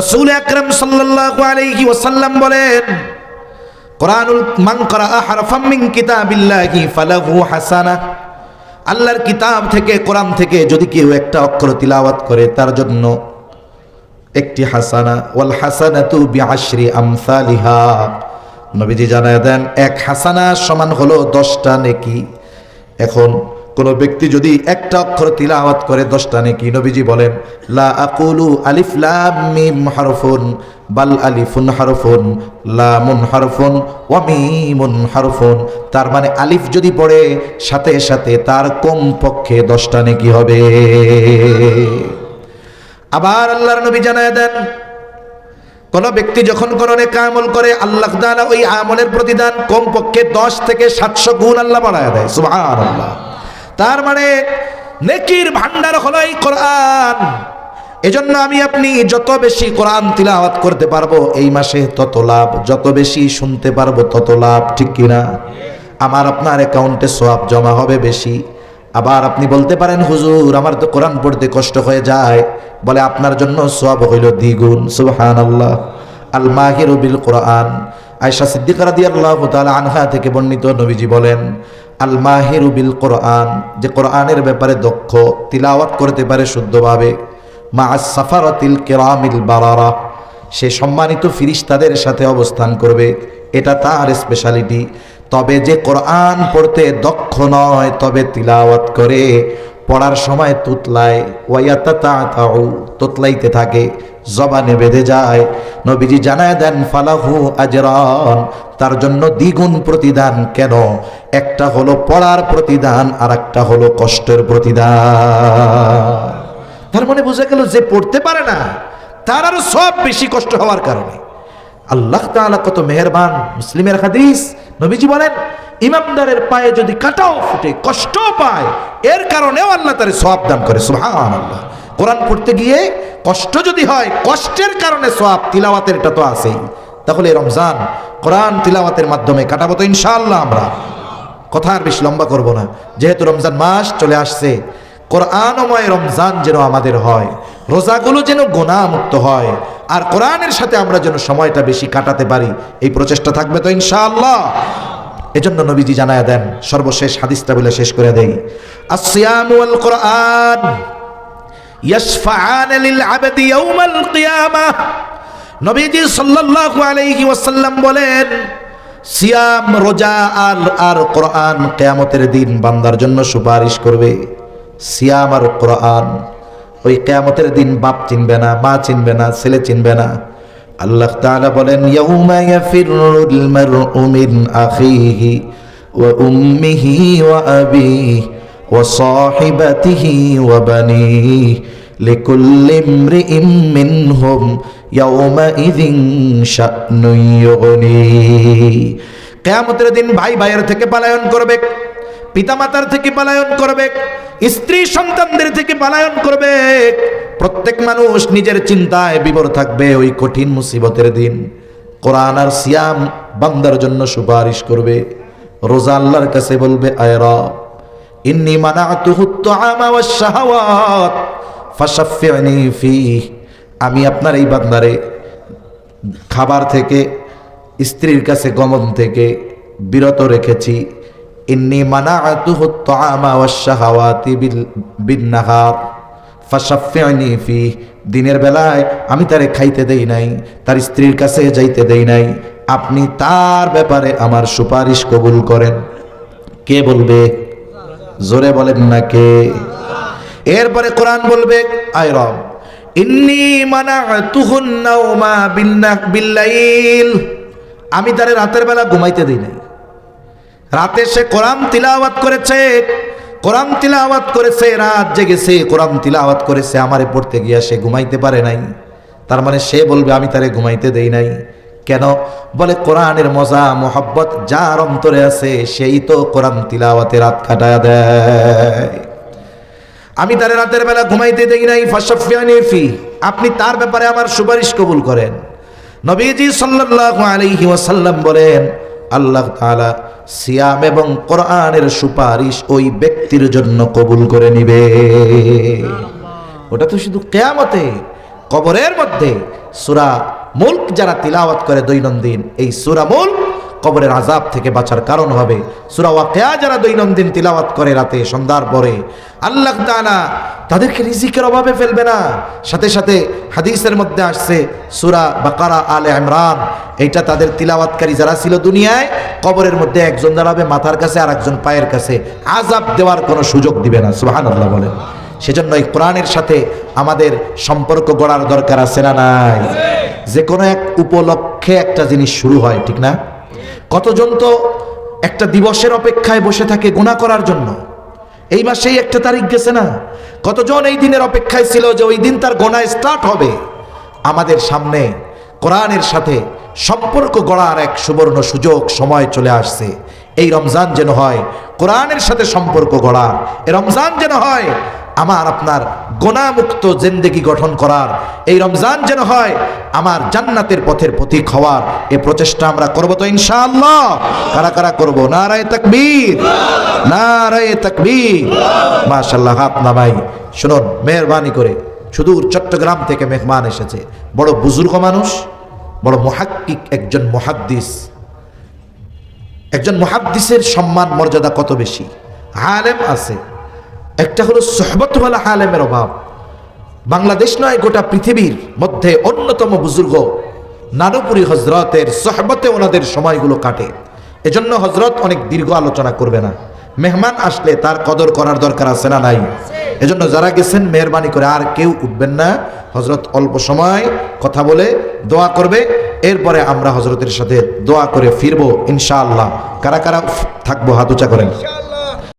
রসুল আকরম সাল্লাল্লাহু আলাইহি ওয়াসাল্লাম বলেন, কোরআনুল মান করা হারফাম মিন কিতাবিল্লাহি ফালাহু হাসানা। আল্লাহর কিতাব থেকে, কোরআন থেকে যদি কেউ একটা অক্ষর তিলাওয়াত করে, তার জন্য একটি হাসানা, ওয়াল হাসানাতু বিআশরি আমসালিহা। নবীজি জানায় দেন, এক হাসানা সমান হলো দশটা নেকি। এখন কোন ব্যক্তি যদি একটা অক্ষর তিলাওয়াত করে, দশটা নেকি নবীজি বলেন, লা আকুলু আলিফ লাম মিম হারফুন, বাল আলিফুন হারফুন, লামুন হারফুন, ওয়া মিমুন হারফুন। তার মানে আলিফ যদি পড়ে, সাথে সাথে তার কম পক্ষে দশটা নেকি হবে। আবার আল্লাহর নবী জানায় দেন, কোন ব্যক্তি যখন কোন নেক আমল করে, আল্লাহ তাআলা ওই আমলের প্রতিদান কমপক্ষে দশ থেকে সাতশো গুণ আল্লাহ বাড়ায় দেয়, সুবহানাল্লাহ। তার মানে নেকির ভান্ডার হলো এই কোরআন। এজন্য আমি আপনি যত বেশি কোরআন তিলাওয়াত করতে পারব এই মাসে তত লাভ, যত বেশি শুনতে পারব তত লাভ, ঠিক কিনা? আমার আপনার অ্যাকাউন্টে সোয়াব জমা হবে বেশি। আবার আপনি বলতে পারেন, হুজুর, আমার তো কোরআন পড়তে কষ্ট হয়ে যায়। বলে, আপনার জন্য সোয়াব হইল দ্বিগুণ। সুবহান আল্লাহ আল মাহির বিল কোরআন। আয়সা সিদ্দিকা রাদিয়াল্লাহু তাআলা আনহা থেকে বর্ণিত নবীজি বলেন আল মাহেরু বিল কোরআন যে কোরআনের ব্যাপারে দক্ষ, তিলাওয়াত করতে পারে শুদ্ধভাবে। মা সাফারতিল কেরামিল বারারা, সে সম্মানিত ফিরিস্তাদের সাথে অবস্থান করবে। এটা তার স্পেশালিটি তবে যে কোরআন পড়তে দক্ষ নয়, তবে তিলাওয়াত করে পড়ার সময় তুতলায় ওয়াইয়াতা তুতলাইতে থাকে, জবানে বেঁধে যায়। নবীজি জানায় দেন, ফালাহু আজরান, তার জন্য দ্বিগুণ প্রতিদান কেন? একটা হলো পড়ার প্রতিদান আর একটা হলো কষ্টের প্রতিদান। তার মানে বোঝা গেল যে পড়তে পারে না, তার আরও সব বেশি কষ্ট হওয়ার কারণে। আল্লাহ তাআলা কত মেহেরবান মুসলিমের হাদিস। নবীজি বলেন, ইমামদারের পায়ে যদি কাটাও ফুটে কষ্ট পায়, এর কারণেও আল্লাহ তার সব দান করে, সুবহানাল্লাহ। কোরআন পড়তে গিয়ে কষ্ট যদি হয়, কষ্টের কারণে সওয়াব, তিলাওয়াতের এটা তো আছেই। তাহলে রমজান, কোরআন তিলাওয়াতের মাধ্যমে কাটাবো তো ইনশাআল্লাহ আমরা। কথা আর বেশি লম্বা করব না। যেহেতু রমজান মাস চলে আসছে, কোরআনময় রমজান যেন আমাদের হয়, রোজাগুলো যেন গোনামুক্ত হয় আর কোরআনের সাথে আমরা যেন সময়টা বেশি কাটাতে পারি, এই প্রচেষ্টা থাকবে তো ইনশাআল্লাহ। এজন্য নবীজি জানায় দেন, সর্বশেষ হাদিসটা বলে শেষ করে দেই। আসিয়াম ওয়াল কোরআন, ইয়াশফাআন লিল আবদি ইয়াউমাল কিয়ামাহ নবীজি সাল্লাল্লাহু আলাইহি ওয়াসাল্লাম বলেন, সিয়াম, রোজা আর আর কোরআন কেয়ামতের দিন বান্দার জন্য সুপারিশ করবে। সিয়াম আর কোরআন ওই কেয়ামতের দিন বাপ চিনবে না, মা চিনবে না, ছেলে চিনবে না। আল্লাহ তাআলা বলেন, ইয়াউমা ইয়াফিরুল মারউ মিন আখিহি ওয়া উম্মিহি ওয়া আবিহি ওয়া সাহিবাতিহি ওয়া বানিহি লিকুল্লি ইমরিইম মিনহুম ইয়াউমাইযিন শা'নুন ইউগনি। কিয়ামতের দিন ভাই ভাইয়ের থেকে পালায়ন করবে, পিতামাতার থেকে পালায়ন করবে স্ত্রী সন্তানদের থেকে পালায়ন করবে। প্রত্যেক মানুষ নিজের চিন্তায় বিবর থাকবে ওই কঠিন মুসিবতের দিন। কোরআন আর সিয়াম বান্দার জন্য সুপারিশ করবে। রোজা আল্লাহর কাছে বলবে, আয় রব, ইন্নি ওয়াশ-শাহাওয়াত আমি আপনার এই বান্দারে খাবার থেকে, স্ত্রীর কাছে গমন থেকে বিরত রেখেছি। ইন্নি মানাআতুহু আত-তাআমা ওয়াশ-শাহাওয়াতি বিন-নাহার, ফাশাফি'নি ফি দিনের বেলায় আমি তারে খাইতে দেই নাই, তার স্ত্রীর কাছে যাইতে দেই নাই, আপনি তার ব্যাপারে আমার সুপারিশ কবুল করেন। কে বলবে? জোরে বলেন না কে? এরপরে কোরআন বলবে, আয় রব, ইন্নি মানাতুহুন নাওমা বিন্না বিল্লাইল, আমি তারে রাতের বেলা ঘুমাইতে দিই নাই। রাতে সে কোরআন তিলাওয়াত করেছে, কোরআন তিলাওয়াত করেছে, রাত জেগেছে, কোরআন তিলাওয়াত করেছে, আমারে পড়তে গিয়া সে ঘুমাইতে পারে নাই। তার মানে সে বলবে, আমি তারে ঘুমাইতে দেই নাই। কেন? বলে, কোরআনের মজা, মোহাব্বত যার অন্তরে আছে, সেই তো কোরআন তিলাওয়াতে রাত কাটায় দেয়। আমি তারে রাতের বেলা ঘুমাইতে দেই নাই ফি। আপনি তার ব্যাপারে আমার সুপারিশ কবুল করেন। নবীজি সাল্লাল্লাহু আলাইহি ওয়াসাল্লাম বলেন আল্লাহ তালা সিয়াম এবং কোরআনের সুপারিশ ওই ব্যক্তির জন্য কবুল করে নিবে। ওটা তো শুধু কেয়ামতে, কবরের মধ্যে সুরা মুল্ক যারা তিলাওয়াত করে দৈনন্দিন, এই সুরা মুল্ক কবরের আজাব থেকে বাঁচার কারণ হবে। সুরা ওয়াকিয়া যারা দৈনন্দিন তিলাওয়াত করে রাতে, সন্ধ্যার পরে, আল্লাহ তাআলা তাদেরকে রিজিকের অভাবে ফেলবে না। সাথে সাথে হাদিসের মধ্যে আসছে, সুরা বাকারা, আলে ইমরান, এইটা তাদের তিলাওয়াতকারী যারা ছিল দুনিয়ায়, কবরের মধ্যে একজন দাঁড়াবে মাথার কাছে আর একজন পায়ের কাছে। আজাব দেওয়ার কোনো সুযোগ দিবে না, সুবহানাল্লাহ বলেন। সেজন্য এই কোরআনের সাথে আমাদের সম্পর্ক গড়ার দরকার আছে না নাই? যে কোনো এক উপলক্ষে একটা জিনিস শুরু হয়, ঠিক না? কতজন তো একটা দিবসের অপেক্ষায় বসে থাকে গুণা করার জন্য? এই মাসেই একটা তারিখ গেছে না? কতজন এই দিনের অপেক্ষায় ছিল যে ওই দিন তার গোনা স্টার্ট হবে? আমাদের সামনে কোরআনের সাথে সম্পর্ক গড়ার এক সুবর্ণ সুযোগ সময় চলে আসছে। এই রমজান যেন হয় কোরআনের সাথে সম্পর্ক গড়ার। এই রমজান যেন হয় আমার আপনার গোনামুক্ত জেন্দেগি গঠন করার এই রমজান যেন হয়, আমার জান্নাতের পথের প্রতীক হওয়ার এ প্রচেষ্টা আমরা করব তো ইনশাআল্লাহ। কারা কারা করব? নারায় তাকবীর। নারায় তাকবীর। মাশাল্লাহ হাত নামাই। শুনুন, মেহরবানি করে। সুদূর চট্টগ্রাম থেকে মেহমান এসেছে। বড় বুজুর্গ মানুষ, বড় মহাক্কিক একজন মহাদ্দিস। একজন মহাদ্দিসের সম্মান মর্যাদা কত বেশি? আলেম আছে। একটা হলো সহবতওয়ালা আলেমের অভাব। বাংলাদেশ নয়, গোটা পৃথিবীর মধ্যে অন্যতম বুজুর্গ নানুপুরি হজরতের সহবতে ওনাদের সময়গুলো কাটে। এজন্য হজরত অনেক দীর্ঘ আলোচনা করবে না। মেহমান আসলে তার কদর করার দরকার আছে না নাই? এজন্য যারা গেছেন, মেহরবানি করে আর কেউ উঠবেন না। হজরত অল্প সময় কথা বলে দোয়া করবে। এরপরে আমরা হজরতের সাথে দোয়া করে ফিরবো ইনশাআল্লাহ। কারা কারা থাকব, হাত উঁচা করেন।